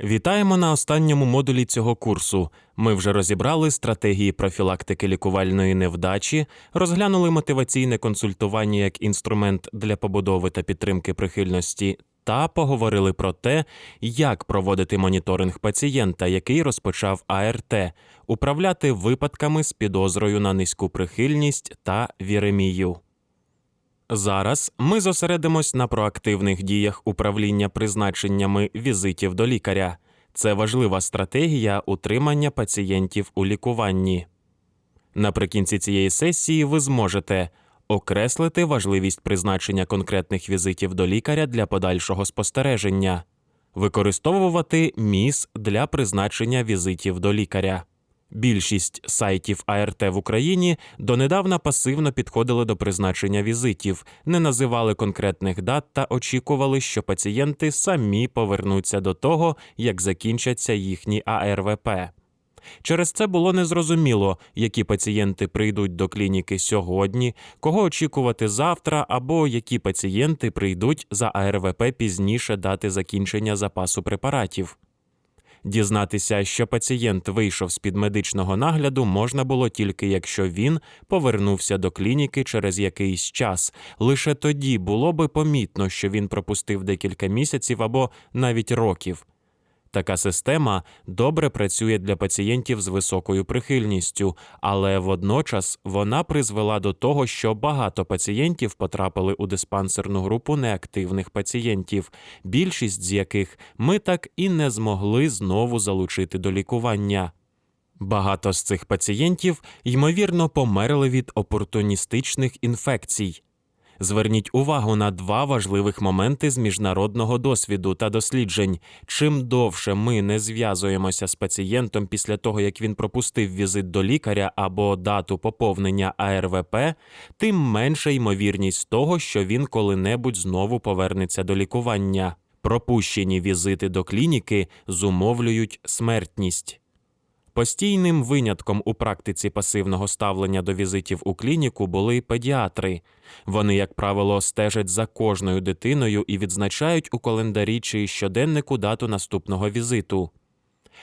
Вітаємо на останньому модулі цього курсу. Ми вже розібрали стратегії профілактики лікувальної невдачі, розглянули мотиваційне консультування як інструмент для побудови та підтримки прихильності, та поговорили про те, як проводити моніторинг пацієнта, який розпочав АРТ, управляти випадками з підозрою на низьку прихильність та віремію. Зараз ми зосередимось на проактивних діях управління призначеннями візитів до лікаря. Це важлива стратегія утримання пацієнтів у лікуванні. Наприкінці цієї сесії ви зможете окреслити важливість призначення конкретних візитів до лікаря для подальшого спостереження, використовувати МІС для призначення візитів до лікаря. Більшість сайтів АРТ в Україні донедавна пасивно підходили до призначення візитів, не називали конкретних дат та очікували, що пацієнти самі повернуться до того, як закінчаться їхні АРВП. Через це було незрозуміло, які пацієнти прийдуть до клініки сьогодні, кого очікувати завтра, або які пацієнти прийдуть за АРВП пізніше дати закінчення запасу препаратів. Дізнатися, що пацієнт вийшов з під медичного нагляду, можна було тільки якщо він повернувся до клініки через якийсь час. Лише тоді було би помітно, що він пропустив декілька місяців або навіть років. Така система добре працює для пацієнтів з високою прихильністю, але водночас вона призвела до того, що багато пацієнтів потрапили у диспансерну групу неактивних пацієнтів, більшість з яких ми так і не змогли знову залучити до лікування. Багато з цих пацієнтів ймовірно померли від опортуністичних інфекцій. Зверніть увагу на два важливих моменти з міжнародного досвіду та досліджень. Чим довше ми не зв'язуємося з пацієнтом після того, як він пропустив візит до лікаря або дату поповнення АРВП, тим менша ймовірність того, що він коли-небудь знову повернеться до лікування. Пропущені візити до клініки зумовлюють смертність. Постійним винятком у практиці пасивного ставлення до візитів у клініку були педіатри. Вони, як правило, стежать за кожною дитиною і відзначають у календарі чи щоденнику дату наступного візиту.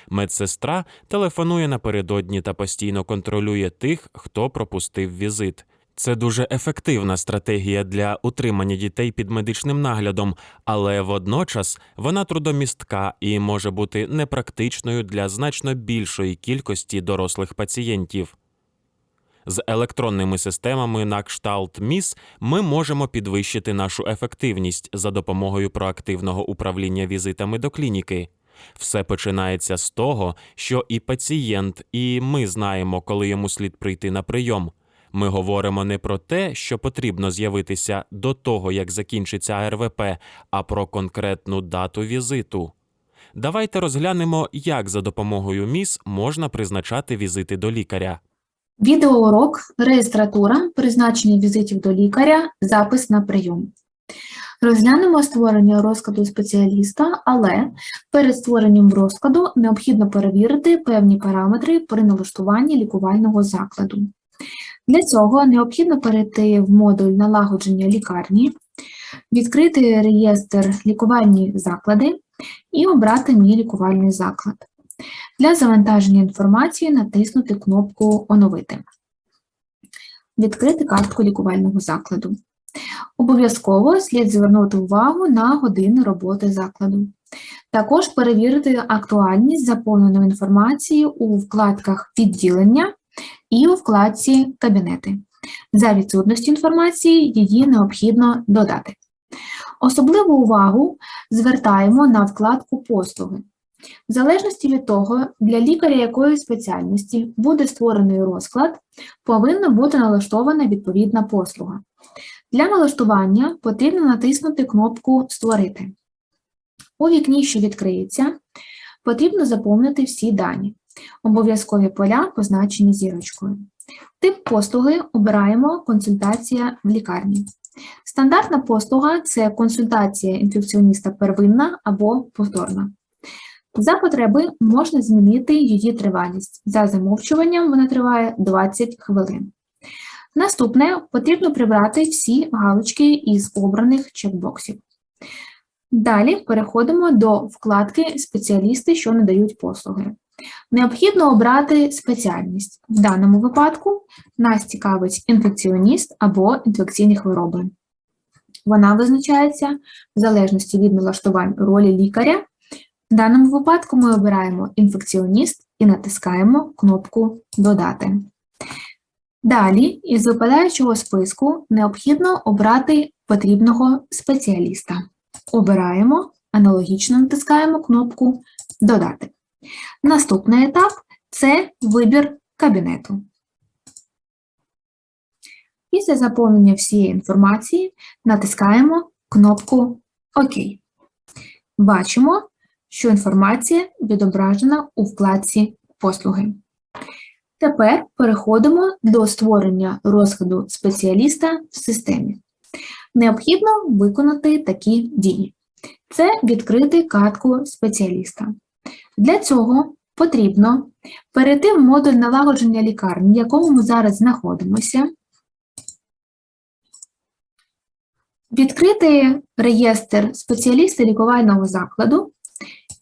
Медсестра телефонує напередодні та постійно контролює тих, хто пропустив візит. Це дуже ефективна стратегія для утримання дітей під медичним наглядом, але водночас вона трудомістка і може бути непрактичною для значно більшої кількості дорослих пацієнтів. З електронними системами на кшталт МІС ми можемо підвищити нашу ефективність за допомогою проактивного управління візитами до клініки. Все починається з того, що і пацієнт, і ми знаємо, коли йому слід прийти на прийом. Ми говоримо не про те, що потрібно з'явитися до того, як закінчиться АРВП, а про конкретну дату візиту. Давайте розглянемо, як за допомогою МІС можна призначати візити до лікаря. Відеоурок, реєстратура, призначення візитів до лікаря, запис на прийом. Розглянемо створення розкладу спеціаліста, але перед створенням розкладу необхідно перевірити певні параметри при налаштуванні лікувального закладу. Для цього необхідно перейти в модуль налагодження лікарні, відкрити реєстр лікувальні заклади і обрати мій лікувальний заклад. Для завантаження інформації натиснути кнопку Оновити. Відкрити картку лікувального закладу. Обов'язково слід звернути увагу на години роботи закладу. Також перевірити актуальність заповненої інформації у вкладках Відділення і у вкладці Кабінети. За відсутності інформації її необхідно додати. Особливу увагу звертаємо на вкладку Послуги. В залежності від того, для лікаря якої спеціальності буде створений розклад, повинна бути налаштована відповідна послуга. Для налаштування потрібно натиснути кнопку Створити. У вікні, що відкриється, потрібно заповнити всі дані. Обов'язкові поля позначені зірочкою. Тип послуги обираємо консультація в лікарні. Стандартна послуга це консультація інфекціоніста первинна або повторна. За потреби можна змінити її тривалість. За замовчуванням вона триває 20 хвилин. Наступне потрібно прибрати всі галочки із обраних чекбоксів. Далі переходимо до вкладки Спеціалісти, що надають послуги. Необхідно обрати спеціальність. В даному випадку нас цікавить інфекціоніст або інфекційні хвороби. Вона визначається в залежності від налаштувань ролі лікаря. В даному випадку ми обираємо інфекціоніст і натискаємо кнопку Додати. Далі, із випадаючого списку необхідно обрати потрібного спеціаліста. Обираємо, аналогічно натискаємо кнопку Додати. Наступний етап це вибір кабінету. Після заповнення всієї інформації натискаємо кнопку ОК. Бачимо, що інформація відображена у вкладці Послуги. Тепер переходимо до створення розкладу спеціаліста в системі. Необхідно виконати такі дії. Це відкрити картку спеціаліста. Для цього потрібно перейти в модуль налагодження лікарні, в якому ми зараз знаходимося, відкрити реєстр спеціаліста лікувального закладу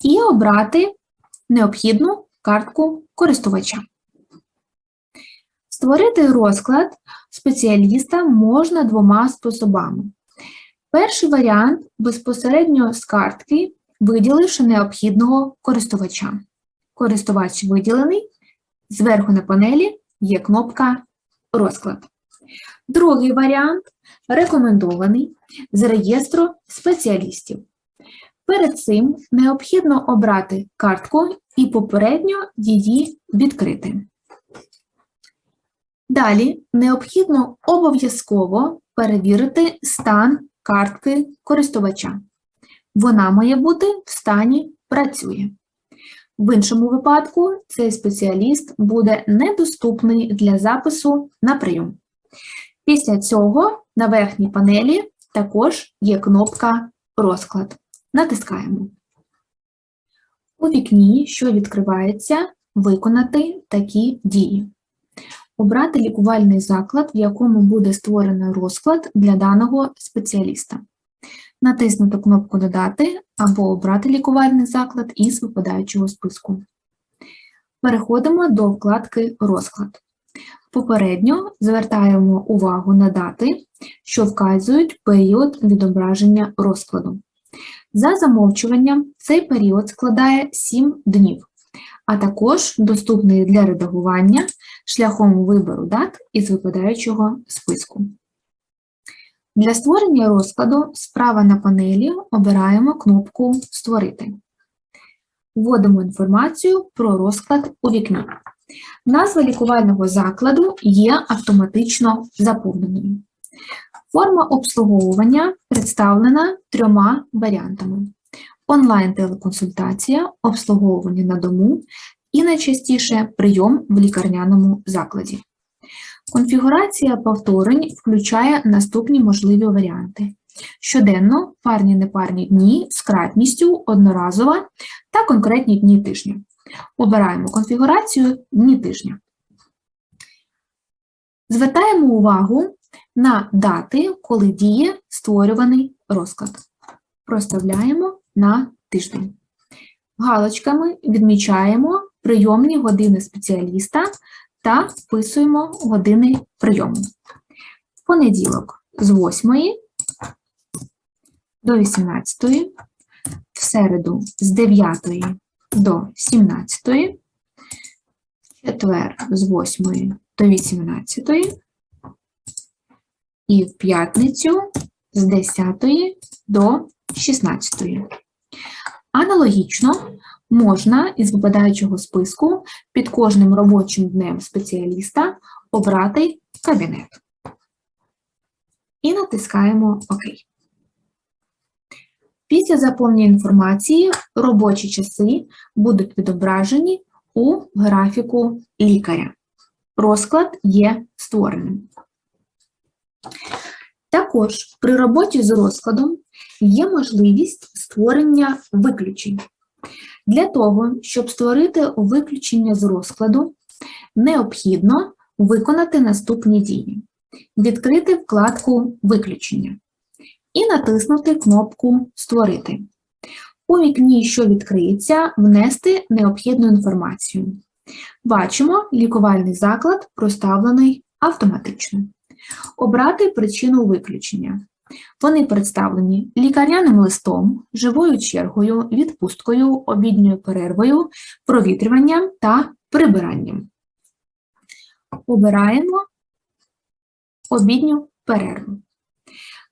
і обрати необхідну картку користувача. Створити розклад спеціаліста можна двома способами. Перший варіант безпосередньо з картки, виділивши необхідного користувача. Користувач виділений, зверху на панелі є кнопка Розклад. Другий варіант рекомендований з реєстру спеціалістів. Перед цим необхідно обрати картку і попередньо її відкрити. Далі необхідно обов'язково перевірити стан картки користувача. Вона має бути в стані працює. В іншому випадку цей спеціаліст буде недоступний для запису на прийом. Після цього на верхній панелі також є кнопка Розклад. Натискаємо. У вікні, що відкривається, виконати такі дії. Обрати лікувальний заклад, в якому буде створено розклад для даного спеціаліста. Натиснути кнопку Додати або обрати лікувальний заклад із випадаючого списку. Переходимо до вкладки Розклад. Попередньо звертаємо увагу на дати, що вказують період відображення розкладу. За замовчуванням, цей період складає 7 днів, а також доступний для редагування шляхом вибору дат із випадаючого списку. Для створення розкладу справа на панелі обираємо кнопку Створити. Вводимо інформацію про розклад у вікні. Назва лікувального закладу є автоматично заповненою. Форма обслуговування представлена трьома варіантами: онлайн-телеконсультація, обслуговування на дому і найчастіше прийом в лікарняному закладі. Конфігурація повторень включає наступні можливі варіанти: щоденно, парні непарні дні з кратністю одноразова та конкретні дні тижня. Обираємо конфігурацію дні тижня. Звертаємо увагу на дати, коли діє створюваний розклад. Проставляємо на тиждень. Галочками відмічаємо прийомні години спеціаліста та вписуємо години прийому. Понеділок з 8 до 18, в середу з 9 до 17, в четвер з 8 до 18 і в п'ятницю з 10 до 16. Аналогічно можна із випадаючого списку під кожним робочим днем спеціаліста обрати кабінет. І натискаємо ОК. Після заповнення інформації робочі часи будуть відображені у графіку лікаря. Розклад є створеним. Також при роботі з розкладом є можливість створення виключень. Для того, щоб створити виключення з розкладу, необхідно виконати наступні дії. Відкрити вкладку Виключення. і натиснути кнопку Створити. У вікні, що відкриється, внести необхідну інформацію. Бачимо, лікувальний заклад проставлений автоматично. Обрати причину виключення. Вони представлені лікарняним листом, живою чергою, відпусткою, обідньою перервою, провітрюванням та прибиранням. Обираємо обідню перерву.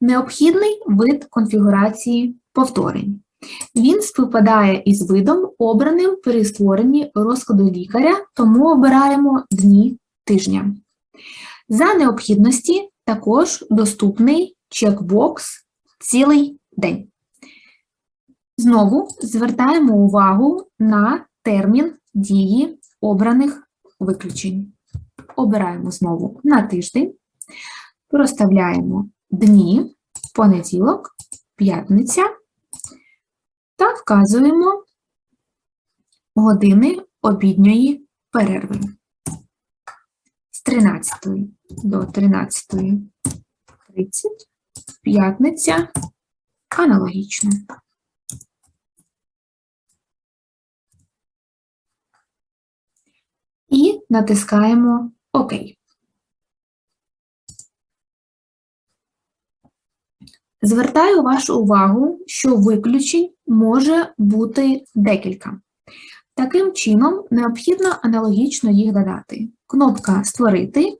Необхідний вид конфігурації повторень. Він співпадає із видом, обраним при створенні розкладу лікаря, тому обираємо дні тижня. За необхідності також доступний чекбокс цілий день. Знову звертаємо увагу на термін дії обраних виключень. Обираємо знову на тиждень, проставляємо дні, понеділок, п'ятниця та вказуємо години обідньої перерви з 13 до 13.30, п'ятниця аналогічно. І натискаємо ОК. Звертаю вашу увагу, що виключень може бути декілька. Таким чином, необхідно аналогічно їх додати. Кнопка Створити,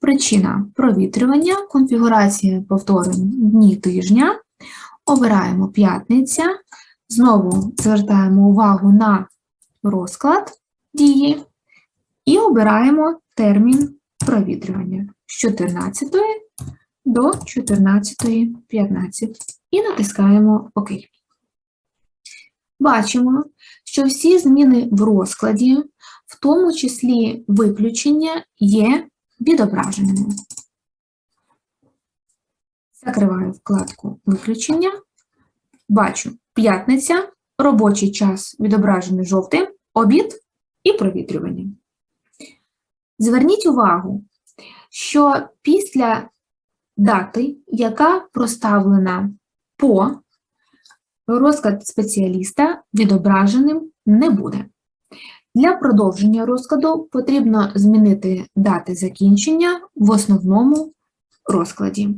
причина провітрювання, конфігурація повторень дні тижня. Обираємо п'ятниця. Знову звертаємо увагу на розклад дії і обираємо термін провітрювання з 14 до 14.15 і натискаємо ОК. Бачимо, що всі зміни в розкладі, в тому числі виключення, є відображеними. Закриваю вкладку Виключення. Бачу п'ятниця, робочий час відображений жовтим, обід і провітрювання. Зверніть увагу, що після дати, яка проставлена по розклад спеціаліста відображеним не буде. Для продовження розкладу потрібно змінити дати закінчення в основному розкладі.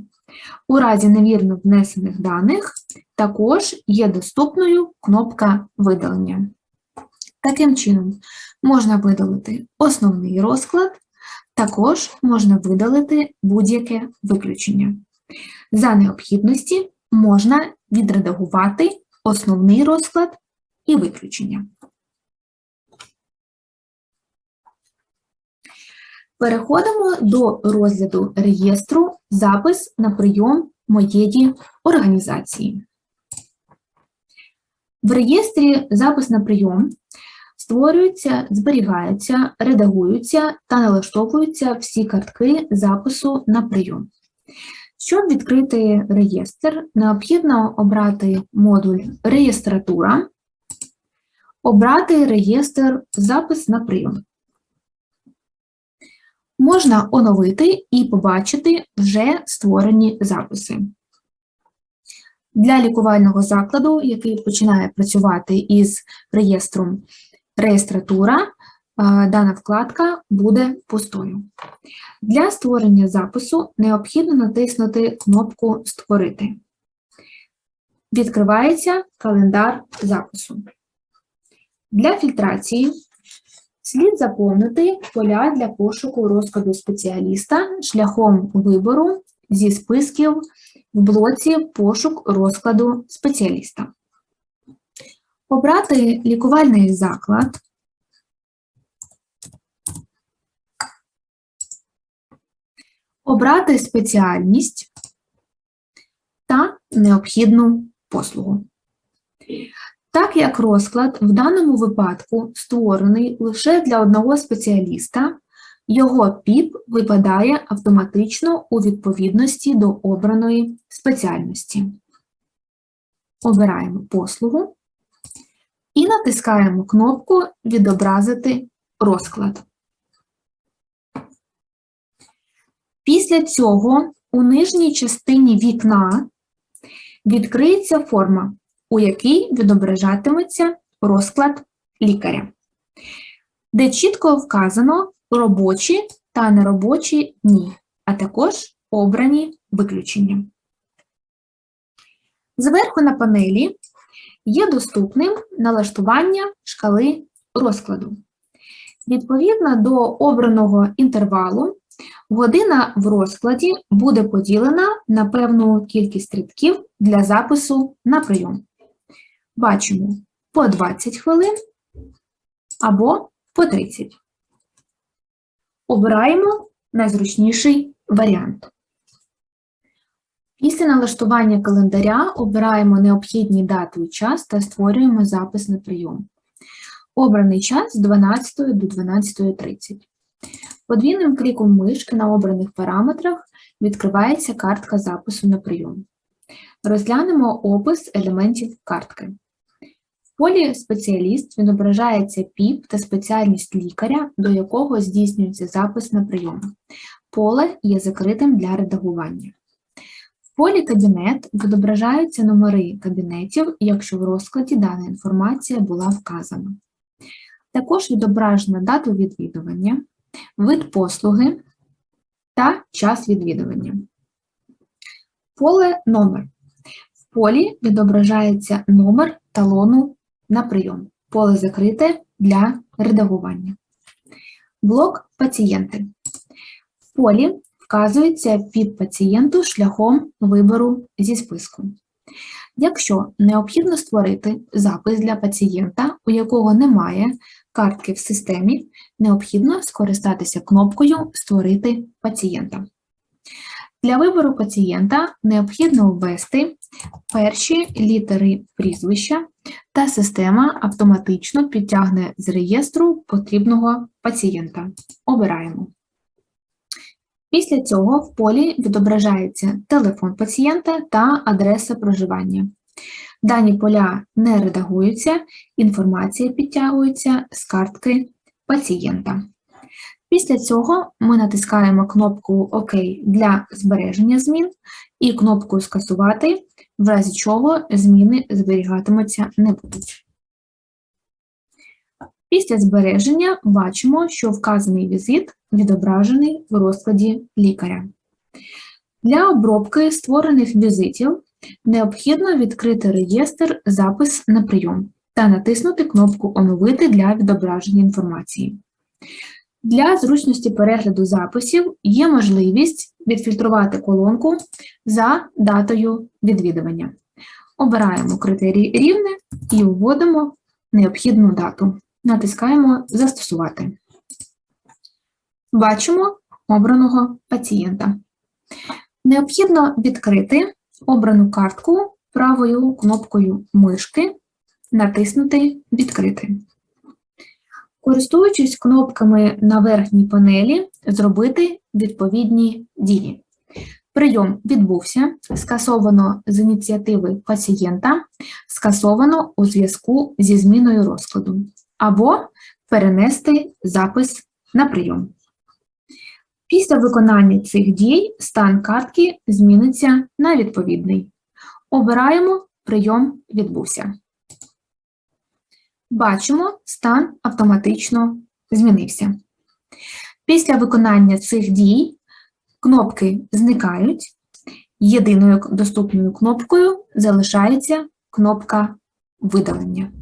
У разі невірно внесених даних також є доступною кнопка видалення. Таким чином, можна видалити основний розклад, також можна видалити будь-яке виключення. За необхідності можна відредагувати основний розклад і виключення. Переходимо до розгляду реєстру запис на прийом моєї організації. В реєстрі запис на прийом створюються, зберігаються, редагуються та налаштовуються всі картки запису на прийом. Щоб відкрити реєстр, необхідно обрати модуль Реєстратура, обрати реєстр Запис на прийом. Можна оновити і побачити вже створені записи. Для лікувального закладу, який починає працювати із реєстром реєстратура, дана вкладка буде пустою. Для створення запису необхідно натиснути кнопку Створити. Відкривається календар запису. Для фільтрації слід заповнити поля для пошуку розкладу спеціаліста шляхом вибору зі списків в блоці Пошук розкладу спеціаліста. Обрати лікувальний заклад. Обрати спеціальність та необхідну послугу. Так як розклад в даному випадку створений лише для одного спеціаліста, його ПІП випадає автоматично у відповідності до обраної спеціальності. Обираємо послугу і натискаємо кнопку Відобразити розклад. Після цього у нижній частині вікна відкриється форма, у якій відображатиметься розклад лікаря, де чітко вказано робочі та неробочі дні, а також обрані виключення. Зверху на панелі є доступним налаштування шкали розкладу. Відповідно до обраного інтервалу, година в розкладі буде поділена на певну кількість рядків для запису на прийом. Бачимо по 20 хвилин або по 30. Обираємо найзручніший варіант. Після налаштування календаря обираємо необхідні дату і час та створюємо запис на прийом. Обраний час з 12 до 12.30. Подвійним кліком мишки на обраних параметрах відкривається картка запису на прийом. Розглянемо опис елементів картки. Полі Спеціаліст відображається ПІП та спеціальність лікаря, до якого здійснюється запис на прийом. Поле є закритим для редагування. В полі Кабінет відображаються номери кабінетів, якщо в розкладі дана інформація була вказана. Також відображена дата відвідування, вид послуги та час відвідування. Поле Номер. В полі відображається номер талону на прийом. Поле закрите для редагування. Блок Пацієнти. В полі вказується під пацієнту шляхом вибору зі списку. Якщо необхідно створити запис для пацієнта, у якого немає картки в системі, необхідно скористатися кнопкою Створити пацієнта. Для вибору пацієнта необхідно ввести перші літери прізвища, та система автоматично підтягне з реєстру потрібного пацієнта. Обираємо. Після цього в полі відображається телефон пацієнта та адреса проживання. Дані поля не редагуються, інформація підтягується з картки пацієнта. Після цього ми натискаємо кнопку ОК для збереження змін і кнопку Скасувати, в разі чого зміни зберігатимуться не будуть. Після збереження бачимо, що вказаний візит відображений в розкладі лікаря. Для обробки створених візитів необхідно відкрити реєстр Запис на прийом та натиснути кнопку Оновити для відображення інформації. Для зручності перегляду записів є можливість відфільтрувати колонку за датою відвідування. Обираємо критерій рівне і вводимо необхідну дату. Натискаємо Застосувати. Бачимо обраного пацієнта. Необхідно відкрити обрану картку правою кнопкою мишки, натиснути Відкрити. Користуючись кнопками на верхній панелі, зробити відповідні дії. Прийом відбувся, скасовано з ініціативи пацієнта, скасовано у зв'язку зі зміною розкладу, або перенести запис на прийом. Після виконання цих дій стан картки зміниться на відповідний. Обираємо Прийом відбувся. Бачимо, стан автоматично змінився. Після виконання цих дій кнопки зникають. Єдиною доступною кнопкою залишається кнопка видалення.